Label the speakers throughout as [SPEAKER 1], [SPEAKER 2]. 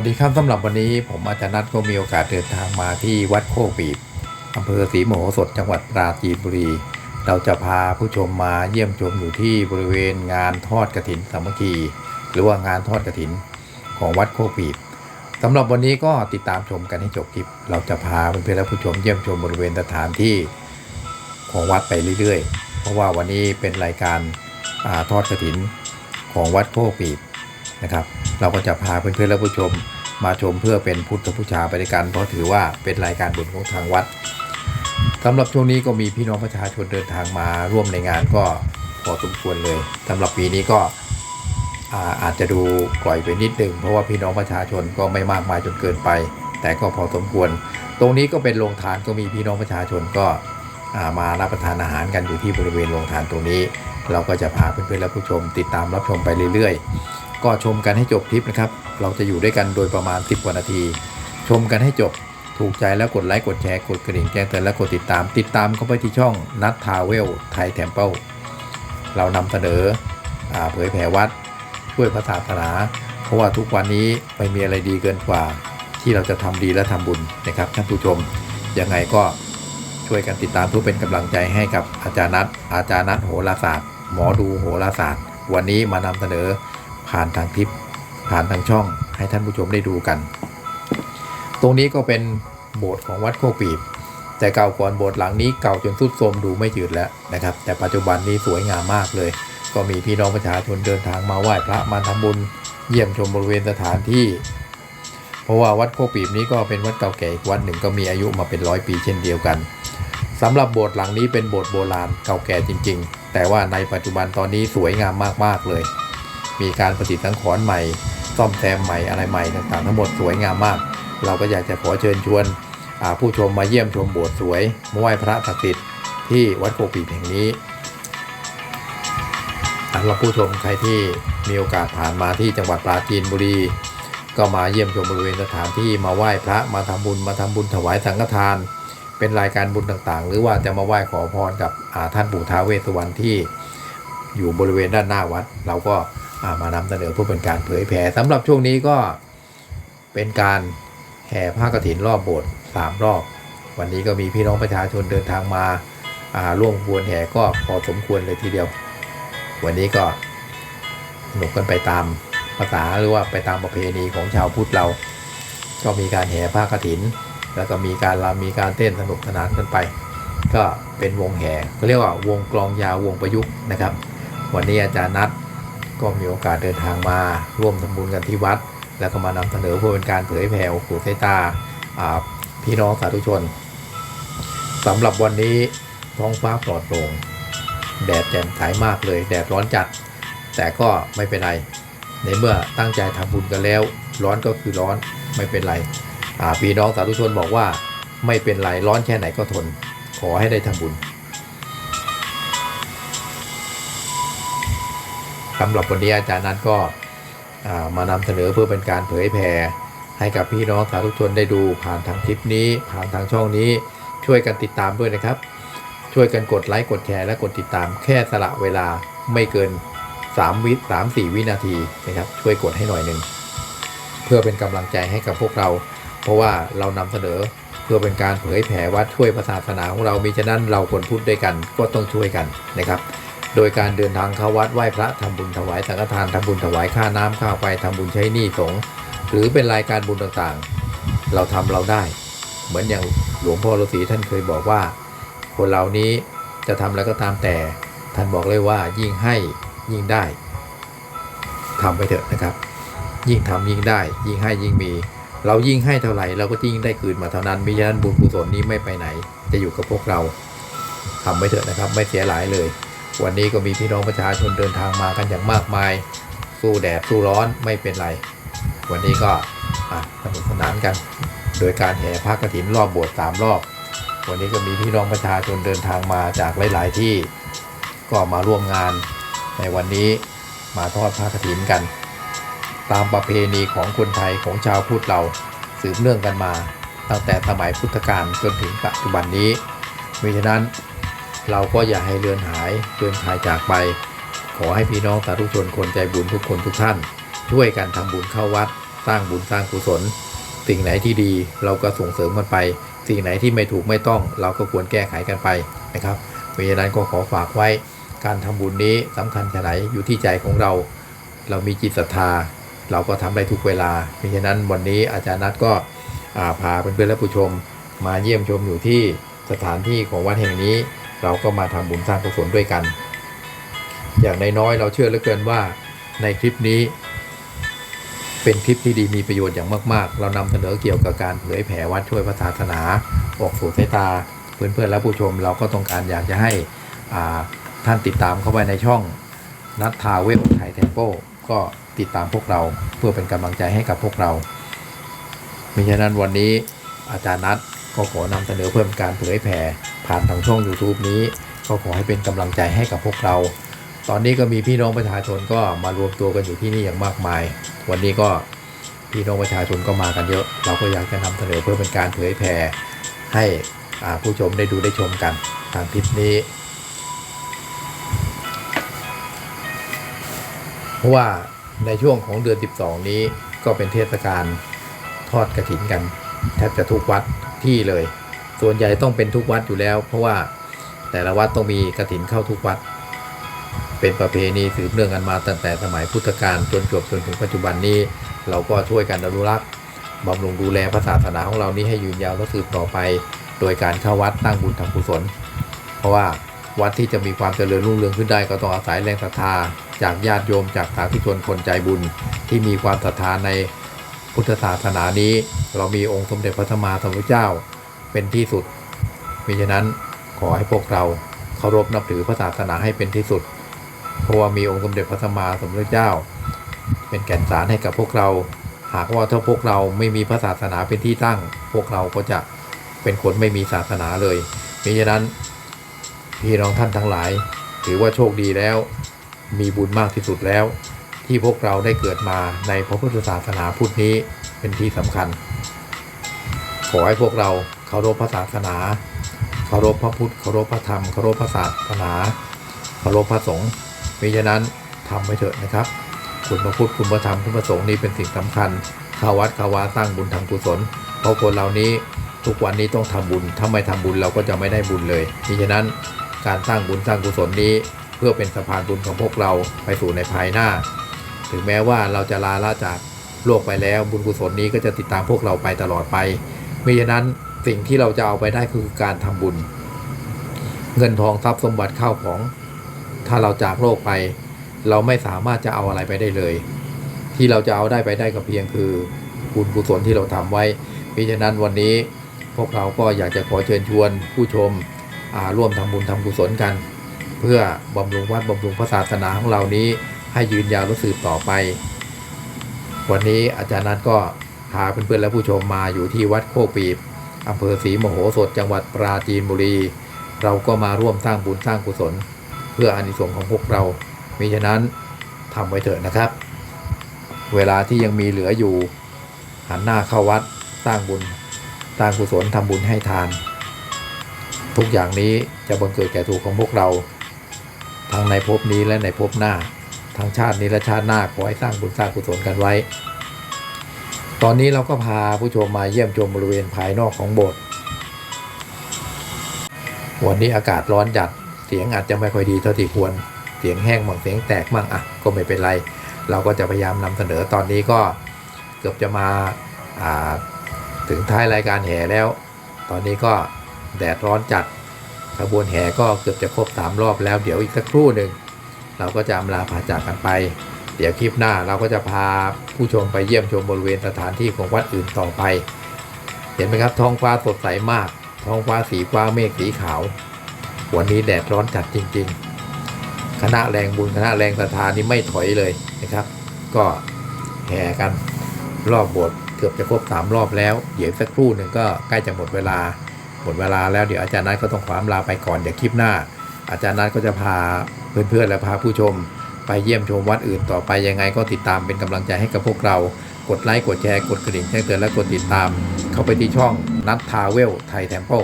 [SPEAKER 1] สวัสดีครับสำหรับวันนี้ผมอาจารย์นัทก็มีโอกาสเดินทางมาที่วัดโคกปีบอำเภอศรีมโหสถจังหวัดปราจีนบุรี เราจะพาผู้ชมมาเยี่ยมชมอยู่ที่บริเวณงานทอดกระถินสามัคคี หรือว่างานทอดกระถินของวัดโคกปีบสำหรับวันนี้ก็ติดตามชมกันให้จบคลิป เราจะพาเพื่อนๆและผู้ชมเยี่ยมชมบริเวณสถานที่ของวัดไปเรื่อยๆ เพราะว่าวันนี้เป็นรายการอาทอดกระถินของวัดโคกปีบนะครับ เราก็จะพาเพื่อนๆและผู้ชม มาชมเพื่อเป็นพุทธบูชาไปด้วยกัน เพราะถือว่าเป็นรายการบุญของทางวัดสำหรับช่วงนี้ก็มีพี่น้องประชาชนเดินทางมาร่วมในงานก็พอสมควรเลยสำหรับปีนี้ก็อาอาจจะดูกล่อยไปนิดนึงเพราะว่าพี่น้องประชาชนก็ไม่มากมายจนเกินไป แต่ก็พอสมควร ตรงนี้ก็เป็นโรงทานก็มีพี่น้องประชาชนก็ามารับประทานอาหารกันอยู่ที่บริเวณโรงทานตรงนี้ เราก็จะพาเพื่อนๆและผู้ชมติดตามรับชมไปเรื่อย ๆ ก็ชมกันให้จบคลิปนะครับ เราจะอยู่ด้วยกันโดยประมาณ 10กว่านาที ชมกันให้จบ ถูกใจแล้วกดไลค์ กดแชร์ กดกระดิ่งแจ้งเตือนและกดติดตาม ติดตามเข้าไปที่ช่องนัททาเวลไทยแทมเปิลเรานำเสนออเผยแผ่วัด ช่วยพระศาสนา เพราะว่าทุกวันนี้ไม่มีอะไรดีเกินกว่า ที่เราจะทำดีและทำบุญนะครับท่านผู้ชม ยังไงก็ช่วยกันติดตามเพื่อเป็นกำลังใจให้กับอาจารย์นัทอาจารย์นัทโหราศาสตร์ หมอดูโหราศาสตร์ วันนี้มานำเสนอ ผ่านทางคลิป ผ่านทางช่องให้ท่านผู้ชมได้ดูกัน ตรงนี้ก็เป็นโบสถ์ของวัดโคกปีบ แต่เก่าก่อนโบสถ์หลังนี้เก่าจนทรุดโทรมดูไม่จืดแล้วนะครับ แต่ปัจจุบันนี้สวยงามมากเลย ก็มีพี่น้องประชาชนเดินทางมาไหว้พระมาทำบุญ เยี่ยมชมบริเวณสถานที่ เพราะว่าวัดโคกปีบนี้ก็เป็นวัดเก่าแก่อีกวัดหนึ่งก็มีอายุมาเป็นร้อยปีเช่นเดียวกันสำหรับโบสถ์หลังนี้เป็นโบสถ์โบราณเก่าแก่จริง ๆ แต่ว่าในปัจจุบันตอนนี้สวยงามมากๆเลย มีการประดิษฐ์สังขรณ์ใหม่ ซ่อมแซมใหม่อะไรใหม่ต่างๆ ทั้งหมดสวยงามมาก เราก็อยากจะขอเชิญชวนผู้ชมมาเยี่ยมชมโบสถ์สวยมาไหว้พระศักดิ์สิทธิ์ที่วัดโคกปีแห่งนี้สำหรับผู้ชมใครที่มีโอกาสผ่านมาที่จังหวัดปราจีนบุรี ก็มาเยี่ยมชมบริเวณสถานที่มาไหว้พระมาทำบุญมาทำบุญถวายสังฆทาน เป็นรายการบุญต่างๆ หรือว่าจะมาไหว้ขอพรกับท่านปู่ท้าเวสวรรณที่อยู่บริเวณด้านหน้าวัด เราก็ มานำเสนอเพื่อเป็นการเผยแผ่สำหรับช่วงนี้ก็เป็นการแห่ผ้ากฐินรอบโบสถ์สามรอบ วันนี้ก็มีพี่น้องประชาชนเดินทางมาอาร่วมขบวนแห่ก็พอสมควรเลยทีเดียว วันนี้ก็สนุกกันไปตามภาษาหรือว่าไปตามประเพณีของชาวพุทธเรา ก็มีการแห่ผ้ากฐิน แล้วก็มีการรำมีการเต้นสนุกสนานกันไป ก็เป็นวงแห่เขาเรียกว่าวงกลองยาววงประยุกต์นะครับ วันนี้อาจารย์นัท ก็มีโอกาสเดินทางมาร่วมทำบุญกันที่วัด แล้วก็มานำเสนอเพื่อเป็นการเผยแผ่โอ้โหสายตาาพี่น้องสาธุชนสำหรับวันนี้ท้องฟ้าปลอดโปร่งแดดแจ่มใสมากเลย แดดร้อนจัด แต่ก็ไม่เป็นไรในเมื่อตั้งใจทำบุญกันแล้ว ร้อนก็คือร้อนไม่เป็นไรพี่น้องสาธุชนบอกว่า ไม่เป็นไรร้อนแค่ไหนก็ทน ขอให้ได้ทำบุญ สำหรับวันนี้อาจารย์นัทก็มานำเสนอเพื่อเป็นการเผยแผ่ให้กับพี่น้องสาธุชนได้ดูผ่านทางคลิปนี้ ผ่านทางช่องนี้ช่วยกันติดตามด้วยนะครับ ช่วยกันกดไลค์กดแชร์และกดติดตามแค่สละเวลาไม่เกิน 3 วิ3 4 วินาทีนะครับ ช่วยกดให้หน่อยหนึ่งเพื่อเป็นกำลังใจให้กับพวกเรา เพราะว่าเรานำเสนอเพื่อเป็นการเผยแผ่วัดช่วยศาสนาของเรามีฉะนั้นเราคนพุทธด้วยกันก็ต้องช่วยกันนะครับ โดยการเดินทางเข้าวัดไหว้พระทำบุญถวายสังฆทานทำบุญถวายค่าน้ำค่าไฟทำบุญใช้หนี้สงฆ์หรือเป็นรายการบุญต่างๆ เราทำเราได้ เหมือนอย่างหลวงพ่อฤาษีท่านเคยบอกว่า คนเหล่านี้จะทำอะไรก็ตามแต่ท่านบอกเลยว่ายิ่งให้ยิ่งได้ทำไปเถอะนะครับ ยิ่งทำยิ่งได้ ยิ่งให้ยิ่งมี เรายิ่งให้เท่าไหร่เราก็ยิ่งได้คืนมาเท่านั้นมิฉะนั้นบุญกุศลนี้ไม่ไปไหน จะอยู่กับพวกเราทำไปเถอะนะครับ ไม่เสียหลายเลย วันนี้ก็มีพี่น้องประชาชนเดินทางมากันอย่างมากมาย สู้แดดสู้ร้อนไม่เป็นไร วันนี้ก็สนุกสนานกัน โดยการแห่ผ้ากฐินรอบโบสถ์สามรอบ วันนี้ก็มีพี่น้องประชาชนเดินทางมาจากหลาย ๆ ที่ก็มาร่วมงานในวันนี้มาทอดผ้ากฐินกัน ตามประเพณีของคนไทยของชาวพุทธเราสืบเนื่องกันมา ตั้งแต่สมัยพุทธกาลจนถึงปัจจุบันนี้มิฉะนั้น เราก็อย่าให้เลือนหายเลือนหายจากไป ขอให้พี่น้องสาธุชนคนใจบุญทุกคนทุกท่าน ช่วยกันทำบุญเข้าวัด สร้างบุญสร้างกุศล สิ่งไหนที่ดีเราก็ส่งเสริมมันไป สิ่งไหนที่ไม่ถูกไม่ต้องเราก็ควรแก้ไขกันไปนะครับเพราะฉะนั้นก็ขอฝากไว้ การทำบุญนี้สำคัญแค่ไหนอยู่ที่ใจของเรา เรามีจิตศรัทธา เราก็ทำได้ทุกเวลา เพราะฉะนั้นวันนี้อาจารย์นัทก็พาเพื่อนๆและผู้ชม มาเยี่ยมชมอยู่ที่สถานที่ของวัดแห่งนี้ เราก็มาทำบุญสร้างกุศลด้วยกัน อย่างน้อยๆเราเชื่อเหลือเกินว่าในคลิปนี้ เป็นคลิปที่ดีมีประโยชน์อย่างมาก ๆ เรานำเสนอเกี่ยวกับการเผยแผ่วัดช่วยพระศาสนา ออกสู่สายตาเพื่อนๆและผู้ชมเราก็ต้องการอยากจะให้ท่านติดตามเข้าไปในช่องนัททาเวลไทยเทมโปก็ติดตามพวกเราเพื่อเป็นกำลังใจให้กับพวกเรามิฉะนั้นวันนี้อาจารย์นัทก็ขอนำเสนอเพิ่มการเผยแผ่ ผ่านทางช่อง YouTube นี้ ก็ขอให้เป็นกำลังใจให้กับพวกเรา ตอนนี้ก็มีพี่น้องประชาชนก็มารวมตัวกันอยู่ที่นี่อย่างมากมาย วันนี้ก็พี่น้องประชาชนก็มากันเยอะ เราก็อยากจะนำเสนอเพื่อเป็นการเผยแผ่ให้ผู้ชมได้ดูได้ชมกันทางคลิปนี้ เพราะว่าในช่วงของเดือน 12 นี้ก็เป็นเทศกาลทอดกระถินกัน แทบจะทุกวัดที่เลย ส่วนใหญ่ต้องเป็นทุกวัดอยู่แล้ว เพราะว่าแต่ละวัดต้องมีกระถินเข้าทุกวัด เป็นประเพณีสืบเนื่องกันมาตั้งแต่สมัยพุทธกาลจนจบจนถึงปัจจุบันนี้ เราก็ช่วยกันอนุรักษ์บำรุงดูแลพระศาสนาของเรานี้ให้ยืนยาวและสืบต่อไป โดยการเข้าวัดตั้งบุญทำกุศล เพราะว่าวัดที่จะมีความเจริญรุ่งเรืองขึ้นได้ก็ต้องอาศัยแรงศรัทธา จากญาติโยมจากสาธุชนคนใจบุญ ที่มีความศรัทธาในพุทธศาสนานี้ เรามีองค์สมเด็จพระธรรมาสัมพุทธเจ้า เป็นที่สุดมิฉะนั้นขอให้พวกเราเคารพนับถือพระศาสนาให้เป็นที่สุด เพราะว่ามีองค์สมเด็จพระสัมมาสัมพุทธเจ้า เป็นแก่นสารให้กับพวกเรา หากว่าถ้าพวกเราไม่มีพระศาสนาเป็นที่ตั้ง พวกเราก็จะเป็นคนไม่มีศาสนาเลยมิฉะนั้นพี่น้องท่านทั้งหลาย ถือว่าโชคดีแล้ว มีบุญมากที่สุดแล้ว ที่พวกเราได้เกิดมาในพระพุทธศาสนาพุทธนี้เป็นที่สำคัญ ขอให้พวกเรา เคารพพระศาสนา เคารพพระพุทธ เคารพพระธรรม เคารพพระศาสนา เคารพพระสงฆ์มิฉะนั้นทำไปเถอะนะครับ คุณพระพุทธ คุณพระธรรม คุณพระสงฆ์นี่เป็นสิ่งสำคัญเข้าวัดเข้าวาสร้างบุญทำกุศล เพราะคนเหล่านี้ทุกวันนี้ต้องทำบุญ ถ้าไม่ทำบุญเราก็จะไม่ได้บุญเลยมิฉะนั้นการสร้างบุญสร้างกุศลนี้ เพื่อเป็นสะพานบุญของพวกเราไปสู่ในภายหน้า ถึงแม้ว่าเราจะลาละจากโลกไปแล้วบุญกุศลนี้ก็จะติดตามพวกเราไปตลอดไปมิฉะนั้น สิ่งที่เราจะเอาไปได้คือการทำบุญ เงินทองทรัพย์สมบัติเข้าของ ถ้าเราจากโลกไป เราไม่สามารถจะเอาอะไรไปได้เลย ที่เราจะเอาได้ไปได้ก็เพียงคือบุญกุศลที่เราทำไว้มิฉะนั้นวันนี้พวกเราก็อยากจะขอเชิญชวนผู้ชมร่วมทำบุญทำกุศลกัน เพื่อบำรุงวัดบำรุงพระศาสนาของเรานี้ให้ยืนยาวและสืบต่อไป วันนี้อาจารย์นัทก็พาเพื่อนๆและผู้ชมมาอยู่ที่วัดโคกปีบ อำเภอศรีมโหสถจังหวัดปราจีนบุรี เราก็มาร่วมสร้างบุญสร้างกุศล เพื่ออานิสงส์ของพวกเรามิฉะนั้นทำไว้เถอะนะครับ เวลาที่ยังมีเหลืออยู่ หันหน้าเข้าวัดสร้างบุญสร้างกุศลทำบุญให้ทาน ทุกอย่างนี้จะบังเกิดแก่ถูกของพวกเรา ทั้งในภพนี้และในภพหน้า ทั้งชาตินี้และชาติหน้าขอให้สร้างบุญสร้างกุศลกันไว้ ตอนนี้เราก็พาผู้ชมมาเยี่ยมชมบริเวณภายนอกของโบสถ์วันนี้อากาศร้อนจัด เสียงอาจจะไม่ค่อยดีเท่าที่ควร เสียงแห้งบางเสียงแตกมั่งอะก็ไม่เป็นไร เราก็จะพยายามนำเสนอตอนนี้ก็เกือบจะมาาถึงท้ายรายการแห่แล้ว ตอนนี้ก็แดดร้อนจัดขบวนแห่ก็เกือบจะครบสามรอบแล้ว เดี๋ยวอีกสักครู่หนึ่งเราก็จะอำลาพาจากกันไป เดี๋ยวคลิปหน้าเราก็จะพาผู้ชมไปเยี่ยมชมบริเวณสถานที่ของวัดอื่นต่อไป เห็นไหมครับท้องฟ้าสดใสมาก ท้องฟ้าสีฟ้าเมฆสีขาว วันนี้แดดร้อนจัดจริง ๆ คณะแรงบุญคณะแรงศรัทธานี่ไม่ถอยเลยนะครับ ก็แห่กันรอบโบสถ์เกือบจะครบสามรอบแล้ว เดี๋ยวสักครู่หนึ่งก็ใกล้จะหมดเวลา หมดเวลาแล้วเดี๋ยวอาจารย์นัทก็ต้องขวาลาไปก่อนเดี๋ยวคลิปหน้า อาจารย์นัทก็จะพาเพื่อนๆและพาผู้ชม ไปเยี่ยมชมวัดอื่นต่อไปยังไงก็ติดตามเป็นกำลังใจให้กับพวกเรา กดไลค์กดแชร์กดกระดิ่งแจ้งเตือนและกดติดตาม เข้าไปที่ช่องนัททาเวลไทยเทมเพิล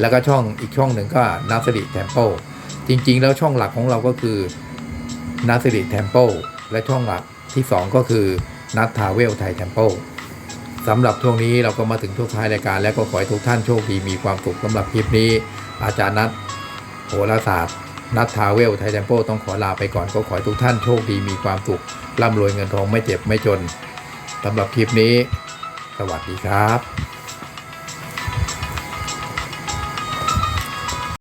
[SPEAKER 1] แล้วก็ช่องอีกช่องหนึ่งก็นัสริเทมเพิลจริง ๆ แล้วช่องหลักของเราก็คือนัสริเทมเพิลและช่องหลักที่ 2 ก็คือนัททาเวลไทยเทมเปิลสำหรับช่วงนี้เราก็มาถึงช่วงท้ายรายการแล้วก็ขอให้ทุกท่านโชคดีมีความสุขสำหรับคลิปนี้ อาจารย์นัทโหราศาสตร์ นัททาเวลไทยเทมโปต้องขอลาไปก่อนก็ขอให้ทุกท่านโชคดีมีความสุขร่ำรวยเงินทองไม่เจ็บไม่จนสำหรับคลิปนี้ สวัสดีครับ